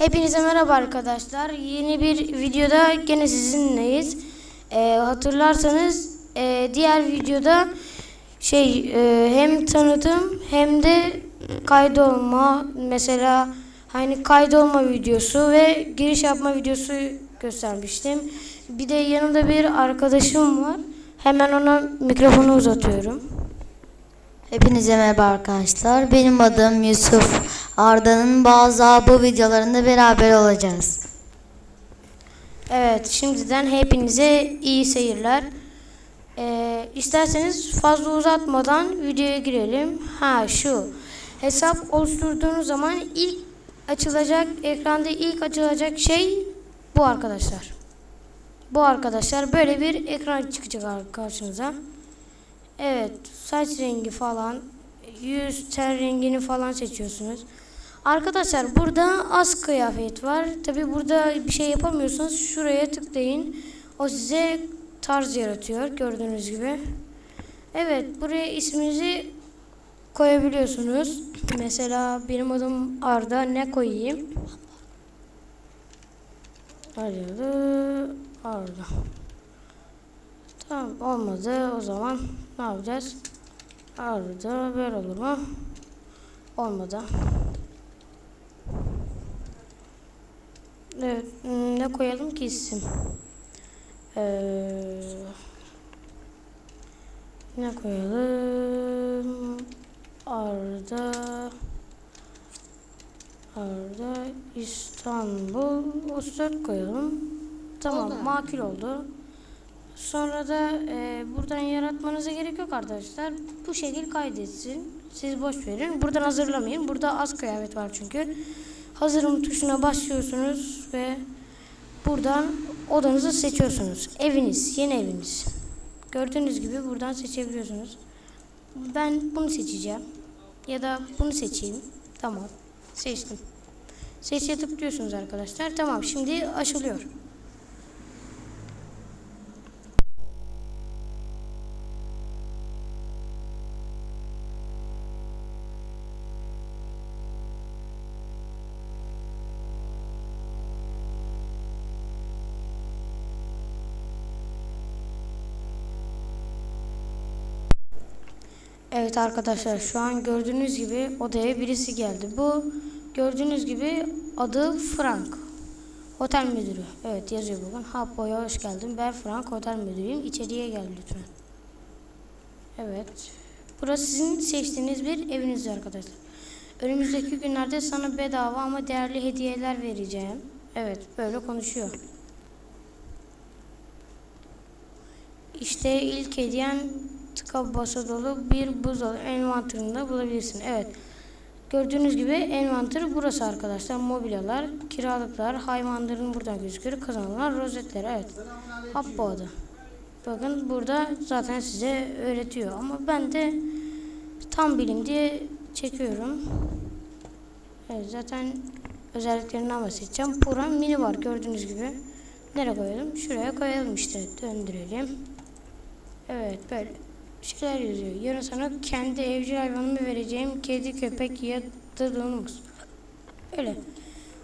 Hepinize merhaba arkadaşlar. Yeni bir videoda gene sizinleyiz. Ee, hatırlarsanız e, diğer videoda şey e, hem tanıtım hem de kaydolma mesela hani kaydolma videosu ve giriş yapma videosu göstermiştim. Bir de yanımda bir arkadaşım var. Hemen ona mikrofonu uzatıyorum. Hepinize merhaba arkadaşlar. Benim adım Yusuf. Arda'nın bazı bu videolarında beraber olacağız. Evet, şimdiden hepinize iyi seyirler. Ee, isterseniz fazla uzatmadan videoya girelim. Ha şu, hesap oluşturduğunuz zaman ilk açılacak, ekranda ilk açılacak şey bu arkadaşlar. Bu arkadaşlar böyle bir ekran çıkacak karşınıza. Evet, saç rengi falan, yüz ten rengini falan seçiyorsunuz. Arkadaşlar burada az kıyafet var. Tabi burada bir şey yapamıyorsanız şuraya tıklayın. O size tarz yaratıyor gördüğünüz gibi. Evet buraya isminizi koyabiliyorsunuz. Mesela benim adım Arda ne koyayım? Arda Arda. Tamam olmadı o zaman ne yapacağız? Arda böyle olur mu? Olmadı. Evet, hmm, ne koyalım ki isim? Ee, ne koyalım? Arda Arda İstanbul 34 koyalım. Tamam, makul oldu. Sonra da e, buradan yaratmanıza gerek yok arkadaşlar. Bu şekil kaydetsin. Siz boş verin. Buradan hazırlamayın. Burada az kıyafet var çünkü. Hazırım tuşuna basıyorsunuz ve buradan odanızı seçiyorsunuz. Eviniz, yeni eviniz. Gördüğünüz gibi buradan seçebiliyorsunuz. Ben bunu seçeceğim. Ya da bunu seçeyim. Tamam. Seçtim. Seçe tıklıyorsunuz arkadaşlar. Tamam şimdi açılıyor. Evet arkadaşlar şu an gördüğünüz gibi odaya birisi geldi. Bu gördüğünüz gibi adı Frank. Otel müdürü. Evet yazıyor bugün. Happo'ya hoş geldin. Ben Frank otel müdürüyüm. İçeriye gel lütfen. Evet. Burası sizin seçtiğiniz bir eviniz arkadaşlar. Önümüzdeki günlerde sana bedava ama değerli hediyeler vereceğim. Evet böyle konuşuyor. İşte ilk hediyen tıka basa dolu bir buzdolabı envanterinde bulabilirsin. Evet. Gördüğünüz gibi envanter burası arkadaşlar. Mobilyalar, kiralıklar, hayvanların buradan gözüküyor. Kazanılan rozetler. Evet. Happo adı. Bakın burada zaten size öğretiyor. Ama ben de tam bilim diye çekiyorum. Evet zaten özelliklerinden bahsedeceğim. Burada mini var gördüğünüz gibi. Nereye koyalım? Şuraya koyalım işte. Döndürelim. Evet böyle şeyler yazıyor. Yarın sana kendi evcil hayvanımı vereceğim. Kedi, köpek ya da domuz. Öyle.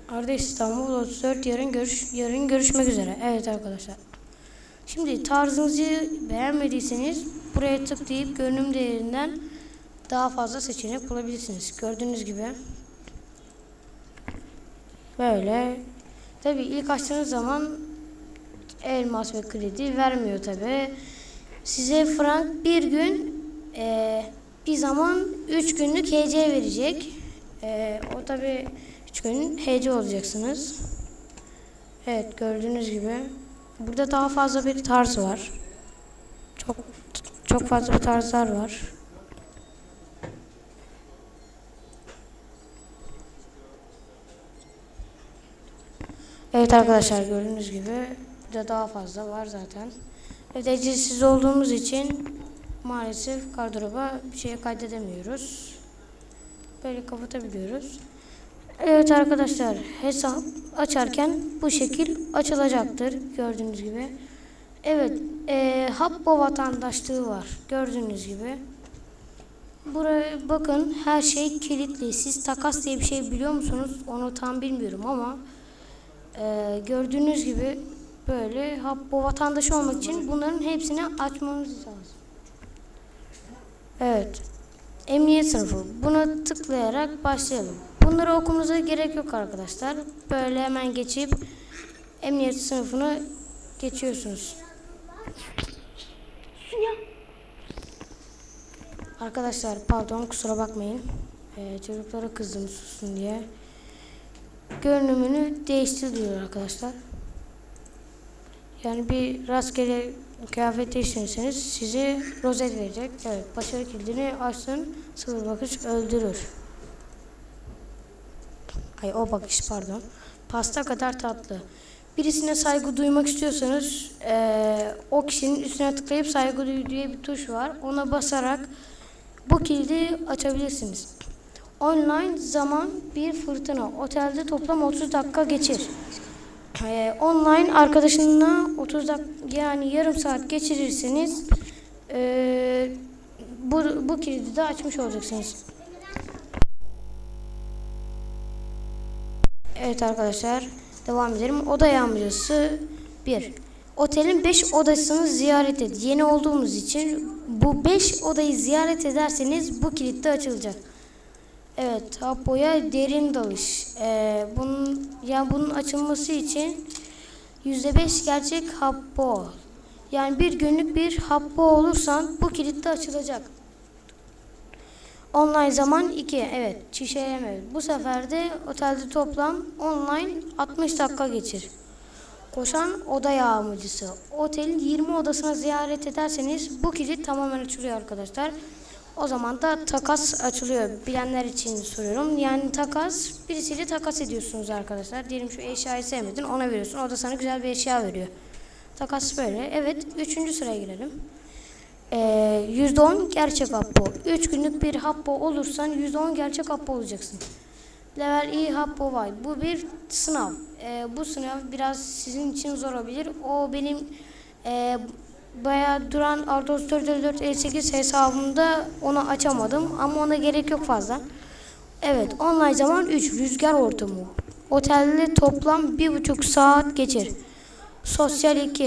Arda İstanbul 34 yarın görüş yarın görüşmek üzere. Evet arkadaşlar. Şimdi tarzınızı beğenmediyseniz buraya tıklayıp görünüm değerinden daha fazla seçenek bulabilirsiniz. Gördüğünüz gibi. Böyle. Tabi ilk açtığınız zaman elmas ve kredi vermiyor tabi. Size frank bir gün e, bir zaman 3 günlük HC verecek. E, o tabi 3 gün HC olacaksınız. Evet gördüğünüz gibi. Burada daha fazla bir tarz var. Çok çok fazla tarzlar var. Evet arkadaşlar gördüğünüz gibi burada daha fazla var zaten. Evet olduğumuz için maalesef gardıroba bir şey kaydedemiyoruz. Böyle kapatabiliyoruz. Evet arkadaşlar hesap açarken bu şekil açılacaktır gördüğünüz gibi. Evet e, Habbo vatandaşlığı var gördüğünüz gibi. Buraya bakın her şey kilitli. Siz takas diye bir şey biliyor musunuz? Onu tam bilmiyorum ama e, gördüğünüz gibi böyle bu vatandaşı olmak için bunların hepsini açmamız lazım. Evet. Emniyet sınıfı. Buna tıklayarak başlayalım. Bunları okumuza gerek yok arkadaşlar. Böyle hemen geçip emniyet sınıfını geçiyorsunuz. Arkadaşlar pardon kusura bakmayın. Ee, çocuklara kızdım susun diye. Görünümünü değiştir diyor arkadaşlar. Yani bir rastgele kıyafet değiştirirseniz size rozet verecek. Evet başarı kilidini açsın. Sıfır bakış öldürür. Ay o bakış pardon. Pasta kadar tatlı. Birisine saygı duymak istiyorsanız eee, o kişinin üstüne tıklayıp saygı duy diye bir tuş var. Ona basarak bu kilidi açabilirsiniz. Online zaman bir fırtına. Otelde toplam 30 dakika geçir. Eee, online arkadaşınla 30 dakika yani yarım saat geçirirseniz eee, bu, bu kilidi de açmış olacaksınız. Evet arkadaşlar devam edelim. Oda yağmacısı 1. Otelin 5 odasını ziyaret et. Yeni olduğumuz için bu 5 odayı ziyaret ederseniz bu kilit de açılacak. Evet, Happo'ya derin dalış. Ee, bunun ya bunun açılması için %5 gerçek Happo. Yani bir günlük bir Happo olursan bu kilit de açılacak. Online zaman 2. Evet, çişeleme. Bu sefer de otelde toplam online 60 dakika geçir. Koşan oda yağmacısı. Otelin 20 odasına ziyaret ederseniz bu kilit tamamen açılıyor arkadaşlar. O zaman da takas açılıyor. Bilenler için soruyorum. Yani takas, birisiyle takas ediyorsunuz arkadaşlar. Diyelim şu eşyayı sevmedin, ona veriyorsun. O da sana güzel bir eşya veriyor. Takas böyle. Evet, üçüncü sıraya girelim. Ee, %10 gerçek happo. 3 günlük bir happo olursan %10 gerçek happo olacaksın. Level E happo var. Bu bir sınav. Ee, bu sınav biraz sizin için zor olabilir. O benim e, bayağı duran Ardos 454 hesabımda onu açamadım. Ama ona gerek yok fazla. Evet online zaman 3 rüzgar ortamı. Otelde toplam 1,5 saat geçir. Sosyal 2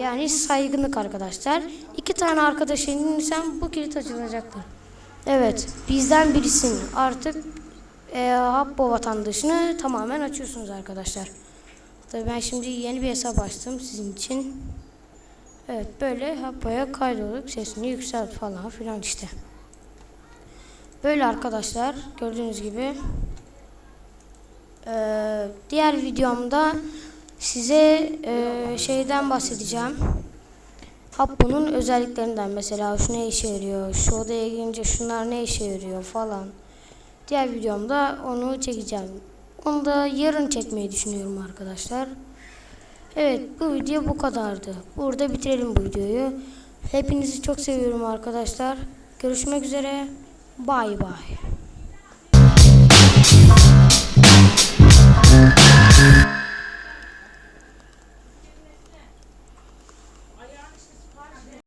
yani saygınlık arkadaşlar. İki tane arkadaş edinirsen bu kilit açılacaktır. Evet bizden birisin artık e, Habbo vatandaşını tamamen açıyorsunuz arkadaşlar. Tabii ben şimdi yeni bir hesap açtım sizin için. Evet böyle Habbo'ya kaydolup sesini yükselt falan filan işte. Böyle arkadaşlar gördüğünüz gibi. Ee, diğer videomda size e, şeyden bahsedeceğim. Habbo'nun özelliklerinden mesela şu ne işe yarıyor, şu odaya girince şunlar ne işe yarıyor falan. Diğer videomda onu çekeceğim. Onu da yarın çekmeyi düşünüyorum arkadaşlar. Evet bu video bu kadardı. Burada bitirelim bu videoyu. Hepinizi çok seviyorum arkadaşlar. Görüşmek üzere. Bay bay.